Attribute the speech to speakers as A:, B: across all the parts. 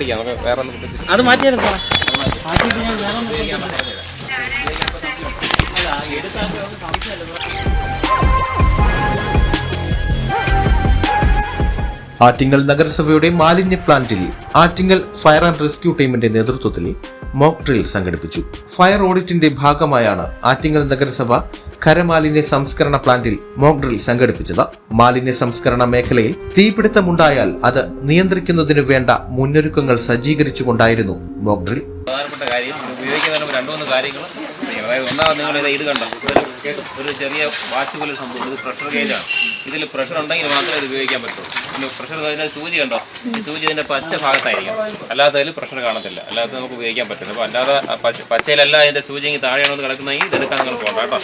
A: വേറെ ഒന്നും എടുക്ക് പൊട്ടിക്കാം നമുക്ക് വേറെ ഒന്ന് പൊട്ടിച്ച്
B: അത് മാറ്റിയെടുക്കാം മാറ്റിയിട്ട് ഞാൻ വേറെ ഒന്ന്
C: ആറ്റിങ്ങൽ നഗരസഭയുടെ മാലിന്യ പ്ലാന്റിൽ ആറ്റിങ്ങൽ ഫയർ ആൻഡ് റെസ്ക്യൂ ടീമിന്റെ നേതൃത്വത്തിൽ മോക്ക് ഡ്രിൽ സംഘടിപ്പിച്ചു. ഫയർ ഓഡിറ്റിന്റെ ഭാഗമായാണ് ആറ്റിങ്ങൽ നഗരസഭ ഖരമാലിന്യ സംസ്കരണ പ്ലാന്റിൽ മോക്ക് ഡ്രിൽ സംഘടിപ്പിച്ചത്. മാലിന്യ സംസ്കരണ മേഖലയിൽ തീപിടുത്തമുണ്ടായാൽ അത് നിയന്ത്രിക്കുന്നതിനു വേണ്ട മുന്നൊരുക്കങ്ങൾ സജ്ജീകരിച്ചുകൊണ്ടായിരുന്നു മോക്ക് ഡ്രിൽ.
A: മൂന്ന് കാര്യങ്ങൾ കണ്ടോ? ഒരു ചെറിയ വാച്ച് പോലെ സംഭവം. ഇത് പ്രഷർ ഗേജാണ് ഇതിൽ പ്രഷർ ഉണ്ടെങ്കിൽ മാത്രമേ ഇത് ഉപയോഗിക്കാൻ പറ്റുള്ളൂ. പ്രഷർ അതിന്റെ സൂചി കണ്ടോ? ഈ സൂചി ഇതിന്റെ പച്ച ഭാഗത്തായിരിക്കും. അല്ലാത്തതിൽ പ്രഷർ കാണത്തില്ല. അല്ലാതെ നമുക്ക് ഉപയോഗിക്കാൻ പറ്റില്ല. അപ്പോൾ അല്ലാതെ പച്ചയിലല്ല അതിന്റെ സൂചി താഴെയാണ് ഇത് കിടക്കുന്നതെങ്കിൽ ഇത് എടുക്കാൻ നിങ്ങൾ പോകണ്ട കേട്ടോ.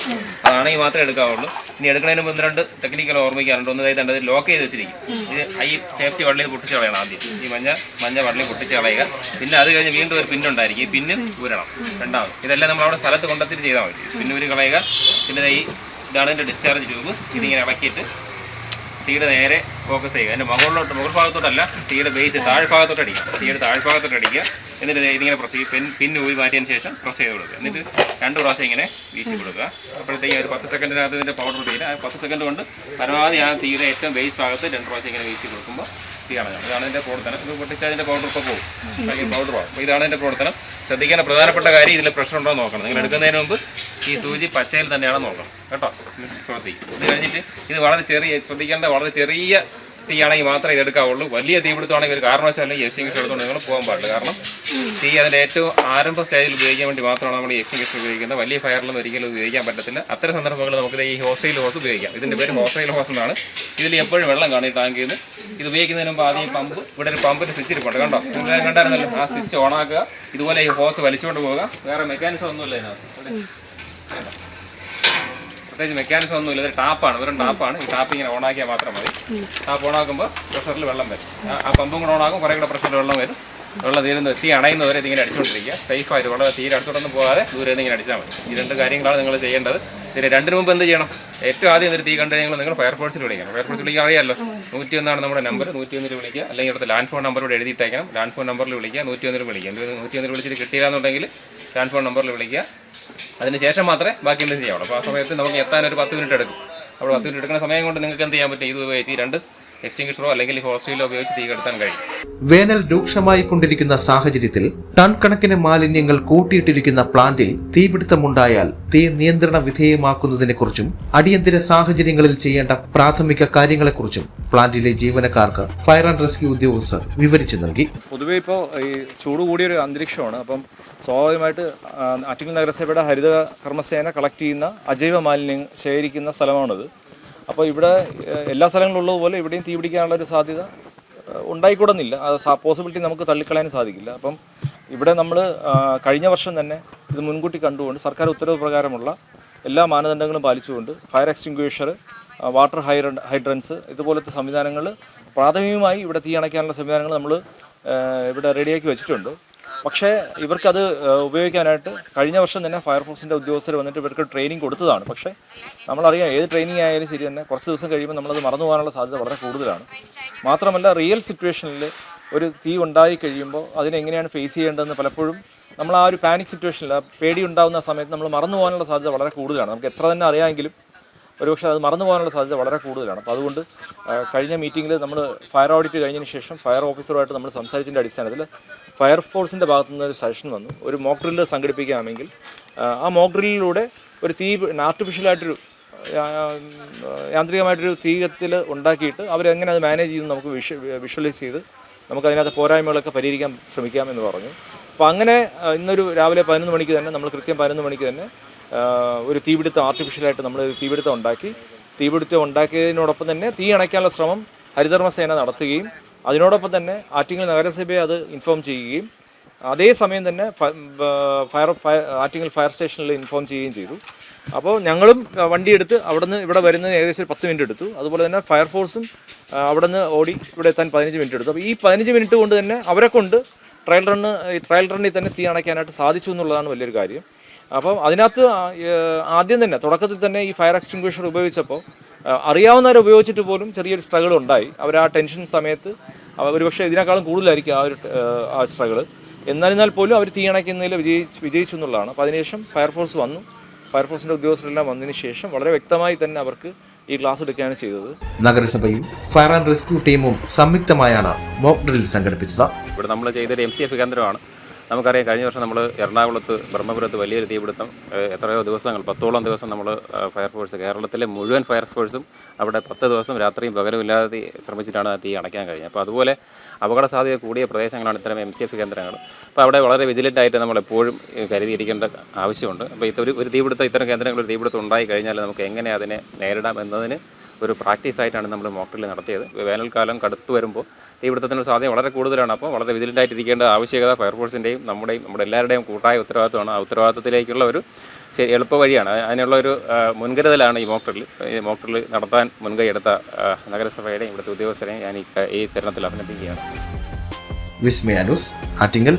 A: അതാണെങ്കിൽ മാത്രമേ എടുക്കാവുള്ളൂ. ഇനി എടുക്കുന്നതിന് മുമ്പ് രണ്ട് ടെക്നിക്കൽ ഓർമ്മിക്കാറുണ്ട് ഒന്ന് ഇതായത് ഇത് ലോക്ക് ചെയ്ത് വെച്ചിരിക്കും. ഇത് ഈ സേഫ്റ്റി വള്ളിയിൽ പൊട്ടിച്ച് കളയണം ആദ്യം. ഈ മഞ്ഞ മഞ്ഞ വള്ളി പൊട്ടിച്ച് കളയുക. പിന്നെ അത് കഴിഞ്ഞ് വീണ്ടും ഒരു പിന്നുണ്ടായിരിക്കും ഈ പിന്നും ഊരണം. രണ്ടാമത് ഇതെല്ലാം നമ്മൾ അവിടെ സ്ഥലത്ത് കൊണ്ടെത്തിട്ട് ചെയ്താൽ മതി. പിന്നെ ഊരി കളയുക. പിന്നെ ഈ ഇതാണ് എന്റെ ഡിസ്ചാർജ് ട്യൂബ് ഇതിങ്ങനെ ഇളക്കിയിട്ട് തീയുടെ നേരെ ഫോക്കസ് ചെയ്യുക. അതിന്റെ മുകളിലോട്ട് മുകൾ ഭാഗത്തോട്ടല്ല തീയുടെ ബേസ് താഴ്ഭാഗത്തോട്ട് അടിക്കുക. തീയുടെ താഴ്ഭാഗത്തോട്ട് അടിക്കുക. എന്നിട്ട് ഇതിങ്ങനെ പ്രസ് ചെയ്യും പിൻ പിൻ ഊരി മാറ്റിയതിന് ശേഷം പ്രസ് ചെയ്ത് കൊടുക്കുക. എന്നിട്ട് രണ്ട് പ്രാവശ്യം ഇങ്ങനെ വീശി കൊടുക്കുക. അപ്പോഴത്തേക്ക് ഒരു പത്ത് സെക്കൻഡിനകത്ത് ഇതിന്റെ പൗഡർ തീരെ ആ പത്ത് സെക്കൻഡ് കൊണ്ട് പരമാവധി ആ തീയുടെ ഏറ്റവും ബേസ് ഭാഗത്ത് രണ്ട് പ്രാവശ്യം ഇങ്ങനെ വീശി കൊടുക്കുമ്പോൾ തീ അതാണ് ഇതിന്റെ പ്രവർത്തനം. ഇത് പൊട്ടിച്ചാൽ അതിന്റെ പൗഡർ ഇപ്പോൾ പോകും. പോകും അപ്പോൾ ഇതാണ് ഇതിന്റെ പ്രവർത്തനം. ശ്രദ്ധിക്കേണ്ട പ്രധാനപ്പെട്ട കാര്യം ഇതിൽ പ്രഷർ ഉണ്ടോ എന്ന് നോക്കണം. നിങ്ങൾ എടുക്കുന്നതിന് മുമ്പ് ഈ സൂചി പച്ചയിൽ തന്നെയാണ് നോക്കണം. കേട്ടോ? പ്രവർത്തിക്കും ഇത് കഴിഞ്ഞിട്ട് ഇത് വളരെ ചെറിയ ശ്രദ്ധിക്കേണ്ട വളരെ ചെറിയ തീയാണെങ്കിൽ മാത്രമേ ഇത് എടുക്കാവുള്ളൂ. വലിയ തീപിടുത്തമാണെങ്കിൽ ഒരു കാരണവശാലും എക്സ്റ്റിങ്ഷർ എടുത്തുകൊണ്ട് നിങ്ങൾ പോകാൻ പാടില്ല. കാരണം തീ അതിന്റെ ഏറ്റവും ആരംഭ സ്റ്റേജിൽ ഉപയോഗിക്കാൻ വേണ്ടി മാത്രമാണ് നമ്മൾ ഈ എക്സ്റ്റിങ്ഷർ ഉപയോഗിക്കുന്നത്. വലിയ ഫയറിലൊന്നും ഒരിക്കലും ഉപയോഗിക്കാൻ പറ്റത്തില്ല. അത്തരം സന്ദർഭങ്ങളിൽ നമുക്ക് ഈ ഹോസ്റ്റൈൽ ഹോസ് ഉപയോഗിക്കാം. ഇതിന്റെ പേര് ഹോസ്റ്റൈൽ ഹോസ് എന്നാണ്. ഇതിൽ എപ്പോഴും വെള്ളം കാണും ഈ ടാങ്കിൽ നിന്ന്. ഇത് ഉപയോഗിക്കുന്നതിന് മുമ്പ് ആദ്യം പമ്പ് ഇവിടെ ഒരു പമ്പിന്റെ സ്വിച്ച് ഇരിപ്പുണ്ട്. കണ്ടോ? നിങ്ങൾ കണ്ടായിരുന്നല്ലോ? ആ സ്വിച്ച് ഓൺ ആക്കുക. ഇതുപോലെ ഈ ഹോസ് വലിച്ചുകൊണ്ട് പോവുക. വേറെ മെക്കാനിസം ഒന്നുമില്ല ഇതിനകത്ത്? പ്രത്യേകിച്ച് മെക്കാനിസം ഒന്നുമില്ല. ഇത് ടാപ്പാണ് വെറും ടാപ്പാണ് ഈ ടാപ്പ് ഇങ്ങനെ ഓണാക്കിയാൽ മാത്രം മതി. ടാപ്പ് ഓണാക്കുമ്പോൾ പ്രഷറിൽ വെള്ളം വരും. ആ പമ്പും കൂടെ ഓണാക്കും കുറേ കൂടെ പ്രഷറിൽ വെള്ളം വരും. വെള്ളം തീരുന്ന തീ അണയുന്നവരെ ഇതിങ്ങനെ അടിച്ചുകൊണ്ടിരിക്കുക. സേഫായിട്ട് വളരെ തീരെ അടുത്തോടൊന്നും പോകാതെ ദൂരെ നിന്ന് ഇങ്ങനെ അടിച്ചാൽ മതി. ഈ രണ്ട് കാര്യങ്ങളാണ് നിങ്ങൾ ചെയ്യേണ്ടത്. ഇതിന് രണ്ടിന് മുമ്പ് എന്ത് ചെയ്യണം? ഏറ്റവും ആദ്യം ഒരു തീ കണ്ടു കഴിഞ്ഞാൽ നിങ്ങൾ ഫയർഫോഴ്സിൽ വിളിക്കണം. ഫയർഫോഴ്സ് വിളിക്കാൻ അറിയാമല്ലോ നൂറ്റി ഒന്നാണ് നമ്മുടെ നമ്പർ നൂറ്റി ഒന്നിൽ വിളിക്കുക. അല്ലെങ്കിൽ ഇവിടുത്തെ ലാൻഡ് ഫോൺ നമ്പറോട് എഴുതിയിട്ടേക്കണം. ലാൻഡ് ഫോൺ നമ്പറിൽ വിളിക്കുക. നൂറ്റി ഒന്നിൽ വിളിക്കുക. എന്തെങ്കിലും നൂറ്റി ഒന്നിൽ വിളിച്ചിട്ട് കിട്ടിയില്ലാന്നുണ്ടെങ്കിൽ ലാൻഡ് ഫോൺ നമ്പറിൽ വിളിക്കുക. അതിനുശേഷം മാത്രമേ ബാക്കി എന്ത് ചെയ്യാവുള്ളൂ. അപ്പോൾ ആ സമയത്ത് നമുക്ക് എത്താൻ ഒരു പത്ത് മിനിറ്റ് എടുക്കും. അപ്പോൾ പത്ത് മിനിറ്റ് എടുക്കുന്ന സമയം കൊണ്ട് നിങ്ങൾക്ക് എന്ത് ചെയ്യാൻ പറ്റും? ഇത് ഉപയോഗിച്ച് രണ്ട് എക്സ്റ്റിങ്ഷറോ അല്ലെങ്കിൽ ഹോസ്റ്റലിലോ ഉപയോഗിച്ച് തീ കെടുത്താൻ കഴിയും.
C: വേനൽ രൂക്ഷമായി കൊണ്ടിരിക്കുന്ന സാഹചര്യത്തിൽ ടൺ കണക്കിന് മാലിന്യങ്ങൾ കൂട്ടിയിട്ടിരിക്കുന്ന പ്ലാന്റിൽ തീപിടുത്തമുണ്ടായാൽ തീ നിയന്ത്രണ വിധേയമാക്കുന്നതിനെക്കുറിച്ചും അടിയന്തര സാഹചര്യങ്ങളിൽ ചെയ്യേണ്ട പ്രാഥമിക കാര്യങ്ങളെക്കുറിച്ചും പ്ലാന്റിലെ ജീവനക്കാർക്ക് ഫയർ ആൻഡ് റെസ്ക്യൂ ഉദ്യോഗസ്ഥർ വിവരിച്ചു നൽകി.
D: പൊതുവെ ഇപ്പോൾ ഈ ചൂട് കൂടിയൊരു അന്തരീക്ഷമാണ്. അപ്പം സ്വാഭാവികമായിട്ട് ആറ്റിങ്ങൽ നഗരസഭയുടെ ഹരിത കർമ്മസേന കളക്ട് ചെയ്യുന്ന അജൈവ മാലിന്യം ശേഖരിക്കുന്ന സ്ഥലമാണിത്. അപ്പോൾ ഇവിടെ എല്ലാ സ്ഥലങ്ങളും ഉള്ളതുപോലെ ഇവിടെയും തീ പിടിക്കാനുള്ള ഒരു സാധ്യത ഉണ്ടായിക്കൂടുന്നില്ല. അത് പോസിബിലിറ്റി നമുക്ക് തള്ളിക്കളയാൻ സാധിക്കില്ല. അപ്പം ഇവിടെ നമ്മൾ കഴിഞ്ഞ വർഷം തന്നെ ഇത് മുൻകൂട്ടി കണ്ടുകൊണ്ട് സർക്കാർ ഉത്തരവ് പ്രകാരമുള്ള എല്ലാ മാനദണ്ഡങ്ങളും പാലിച്ചുകൊണ്ട് fire extinguisher water hydra hydrants ഇതുപോലത്തെ സംവിധാനങ്ങൾ പ്രാഥമികമായി ഇവിടെ തീ അണയ്ക്കാനുള്ള സംവിധാനങ്ങൾ നമ്മൾ ഇവിടെ റെഡിയാക്കി വെച്ചിട്ടുണ്ട്. പക്ഷേ ഇവർക്കത് ഉപയോഗിക്കാനായിട്ട് കഴിഞ്ഞ വർഷം തന്നെ ഫയർഫോഴ്സിന്റെ ഉദ്യോഗസ്ഥർ വന്നിട്ട് ഇവർക്ക് ട്രെയിനിങ് കൊടുത്തതാണ്. പക്ഷേ നമ്മളറിയാം ഏത് ട്രെയിനിങ് ആയാലും ശരി തന്നെ കുറച്ച് ദിവസം കഴിയുമ്പോൾ നമ്മളത് മറന്നു പോകാനുള്ള സാധ്യത വളരെ കൂടുതലാണ്. മാത്രമല്ല റിയൽ സിറ്റുവേഷനിൽ ഒരു തീ ഉണ്ടായി കഴിയുമ്പോൾ അതിനെങ്ങനെയാണ് ഫേസ് ചെയ്യേണ്ടതെന്ന് പലപ്പോഴും നമ്മൾ ആ ഒരു പാനിക് സിറ്റുവേഷനിൽ പേടി ഉണ്ടാകുന്ന സമയത്ത് നമ്മൾ മറന്നു പോകാനുള്ള സാധ്യത വളരെ കൂടുതലാണ്. നമുക്ക് എത്ര തന്നെ അറിയാമെങ്കിലും ഒരുപക്ഷെ അത് മറന്നു പോകാനുള്ള സാധ്യത വളരെ കൂടുതലാണ്. അപ്പോൾ അതുകൊണ്ട് കഴിഞ്ഞ മീറ്റിങ്ങിൽ നമ്മൾ ഫയർ ഓഡിറ്റ് കഴിഞ്ഞതിന് ശേഷം ഫയർ ഓഫീസറുമായിട്ട് നമ്മൾ സംസാരിച്ചതിന്റെ അടിസ്ഥാനത്തിൽ ഫയർഫോഴ്സിന്റെ ഭാഗത്തു നിന്ന് ഒരു സജഷൻ വന്നു. ഒരു മോക്ക് ഡ്രില്ല് സംഘടിപ്പിക്കാമെങ്കിൽ ആ, മോക്ക് ഡ്രില്ലിലൂടെ ഒരു തീ ആർട്ടിഫിഷ്യലായിട്ടൊരു യാന്ത്രികമായിട്ടൊരു തീകത്തിൽ ഉണ്ടാക്കിയിട്ട് അവരെങ്ങനെ അത് മാനേജ് ചെയ്യുന്നു നമുക്ക് വിഷ വിഷ്വലൈസ് ചെയ്ത് നമുക്ക് അതിനകത്ത് പോരായ്മകളൊക്കെ പരിഹരിക്കാൻ ശ്രമിക്കാം എന്ന് പറഞ്ഞു. അപ്പോൾ അങ്ങനെ ഇന്നൊരു രാവിലെ പതിനൊന്ന് മണിക്ക് തന്നെ നമ്മൾ കൃത്യം പതിനൊന്ന് മണിക്ക് തന്നെ ഒരു തീപിടുത്തം ആർട്ടിഫിഷ്യലായിട്ട് നമ്മൾ തീപിടുത്തം ഉണ്ടാക്കി. തീപിടുത്തം ഉണ്ടാക്കിയതിനോടൊപ്പം തന്നെ തീ അണയ്ക്കാനുള്ള ശ്രമം ഹരിധർമ്മസേന നടത്തുകയും അതിനോടൊപ്പം തന്നെ ആറ്റിങ്ങൽ നഗരസഭയെ അത് ഇൻഫോം ചെയ്യുകയും അതേസമയം തന്നെ ഫയർ ആറ്റിങ്ങൽ ഫയർ സ്റ്റേഷനിൽ ഇൻഫോം ചെയ്യുകയും ചെയ്തു. അപ്പോൾ ഞങ്ങളും വണ്ടിയെടുത്ത് അവിടുന്ന് ഇവിടെ വരുന്നതിന് ഏകദേശം ഒരു പത്ത് മിനിറ്റ് എടുത്തു. അതുപോലെ തന്നെ ഫയർഫോഴ്സും അവിടെ അവിടുന്ന് ഓടി ഇവിടെ എത്താൻ പതിനഞ്ച് മിനിറ്റ് എടുത്തു. അപ്പോൾ ഈ പതിനഞ്ച് മിനിറ്റ് കൊണ്ട് തന്നെ അവരെ കൊണ്ട് ട്രയൽ റണ്ണ് ട്രയൽ റണ്ണിൽ തന്നെ തീ അണയ്ക്കാനായിട്ട് സാധിച്ചു എന്നുള്ളതാണ് വലിയൊരു കാര്യം. അപ്പം അതിനകത്ത് ആദ്യം തന്നെ തുടക്കത്തിൽ തന്നെ ഈ ഫയർ എക്സ്റ്റിംഗ്വിഷർ ഉപയോഗിച്ചപ്പോൾ അറിയാവുന്നവരെ ഉപയോഗിച്ചിട്ട് പോലും ചെറിയൊരു സ്ട്രഗിൾ ഉണ്ടായി. അവർ ആ ടെൻഷൻ സമയത്ത് ഒരുപക്ഷെ ഇതിനേക്കാളും കൂടുതലായിരിക്കും ആ ഒരു ആ സ്ട്രഗിൾ എന്നാലിരുന്നാൽ പോലും അവർ തീ അണയ്ക്കുന്നതിൽ വിജയിച്ച് വിജയിച്ചു എന്നുള്ളതാണ്. അപ്പോൾ അതിനുശേഷം ഫയർഫോഴ്സ് വന്നു. ഫയർഫോഴ്സിന്റെ ഉദ്യോഗസ്ഥരെല്ലാം വന്നതിന് ശേഷം വളരെ വ്യക്തമായി തന്നെ അവർക്ക് ഈ ക്ലാസ് എടുക്കുകയാണ് ചെയ്തത്.
C: നഗരസഭയും ഫയർ ആൻഡ് റെസ്ക്യൂ ടീമും സംയുക്തമായാണ് മോക്ക് ഡ്രിൽ സംഘടിപ്പിച്ചത്.
A: ഇവിടെ നമ്മൾ ചെയ്തൊരു എം സി എഫ് കേന്ദ്രമാണ്. നമുക്കറിയാം കഴിഞ്ഞ വർഷം നമ്മൾ എറണാകുളത്ത് ബ്രഹ്മപുരത്ത് വലിയൊരു തീപിടുത്തം എത്രയോ ദിവസങ്ങൾ പത്തോളം ദിവസം നമ്മൾ ഫയർഫോഴ്സ് കേരളത്തിലെ മുഴുവൻ ഫയർഫോഴ്സും അവിടെ പത്ത് ദിവസം രാത്രിയും പകലും ഇല്ലാതെ ശ്രമിച്ചിട്ടാണ് തീ അണയ്ക്കാൻ കഴിഞ്ഞത്. അപ്പോൾ അതുപോലെ അപകട സാധ്യത കൂടിയ പ്രദേശങ്ങളാണ് ഇത്തരം എം സി എഫ് കേന്ദ്രങ്ങൾ. അപ്പോൾ അവിടെ വളരെ വിജിലന്റ് ആയിട്ട് നമ്മൾ എപ്പോഴും കരുതിയിരിക്കേണ്ട ആവശ്യമുണ്ട്. അപ്പോൾ ഇതൊരു ഒരു തീപിടുത്തം ഇത്തരം കേന്ദ്രങ്ങളിൽ തീപിടുത്തം ഉണ്ടായി കഴിഞ്ഞാൽ നമുക്ക് എങ്ങനെ അതിനെ നേരിടാം എന്നതിന് ഒരു പ്രാക്ടീസ് ആയിട്ടാണ് നമ്മൾ മോക്ടിൽ നടത്തിയത്. വേനൽക്കാലം കടുത്തു വരുമ്പോൾ തീപിടുത്തത്തിന് സാധ്യത വളരെ കൂടുതലാണ്. അപ്പോൾ വളരെ വിജിലന്റായിട്ടിരിക്കേണ്ട ആവശ്യകത ഫയർഫോഴ്സിന്റെയും നമ്മുടെയും നമ്മുടെ എല്ലാവരുടെയും കൂട്ടായ ഉത്തരവാദിത്തമാണ് ആ ഉത്തരവാദിത്തത്തിലേക്കുള്ള ഒരു ശരി എളുപ്പ വഴിയാണ്. അതിനുള്ള ഒരു മുൻകരുതലാണ് ഈ മോക്ടറിൽ ഈ മോക്ടറിൽ നടത്താൻ മുൻകൈ എടുത്ത നഗരസഭയുടെയും ഇവിടുത്തെ ഉദ്യോഗസ്ഥരെയും ഞാൻ ഈ ഈ തരുണത്തിൽ അഭിനന്ദിക്കുകയാണ്.
C: വിസ്മയ ന്യൂസ് ആറ്റിങ്ങൽ